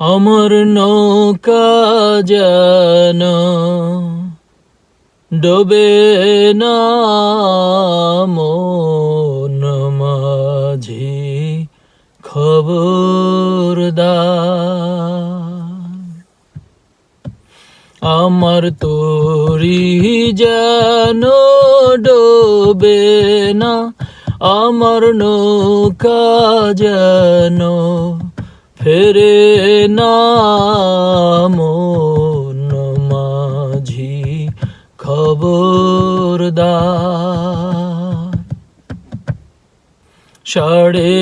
আমার নৌকা যেন ডোবে না মন মাঝি খবরদার। আমার তোরি যেন ডোবে না, আমার নৌকা যেন ফেরে না মন মাঝি খবরদার। সাড়ে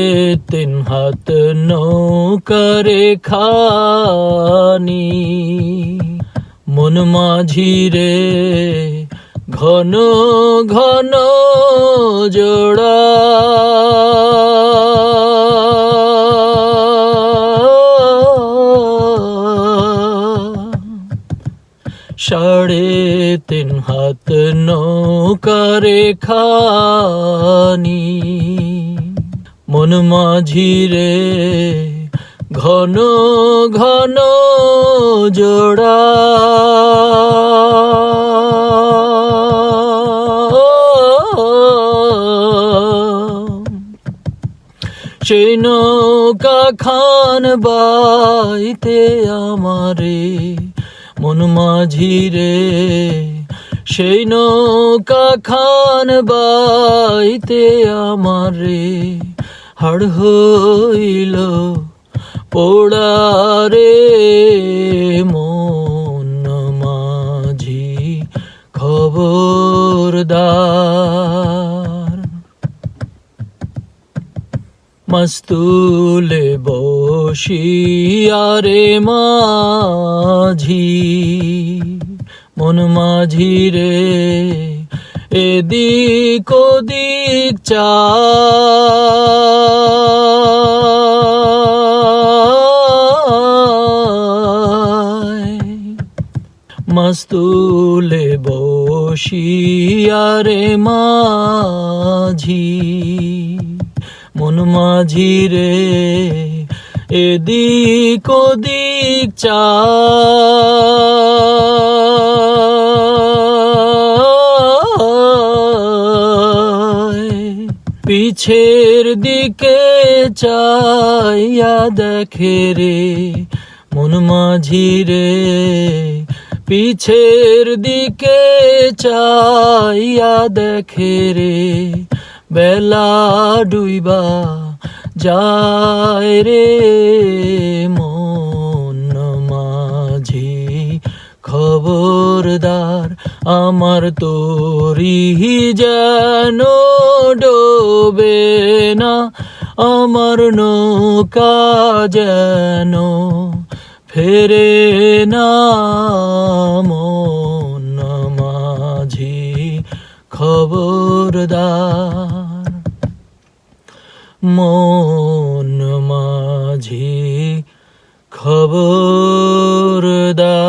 তিন হাত নৌকারে খানি মন মাঝি রে, ঘন ঘন জোড়া সাড়ে তিন হাত নৌকারে খানি মন মাঝি রে ঘন ঘন জোড়া। সেই নৌকা খান বাইতে আমারে। মন মাঝি রে সেই নৌকা খান বাইতে আমারে। হাড় হইল পোড়ারে মন মাঝি খবরদার মস্তুলে বসিয়ারে মাঝি মন মাঝি রে এদিক ওদিক চায়। মস্তুলে বসিয়ারে মাঝি মাঝি রে, এদিক ওদিক চায়। পিছের দিকে চাইয়া দেখে রে, মন মাঝি রে। পিছের দিকে চাইয়া দেখে রে বেলা ডুইবা যায় রে মন মাঝি। খবরদার আমার তোরি যেন ডোবে না, আমার নৌকা যেন ফেরে না মন মাঝি। খবরদার মন মাঝি খবর দা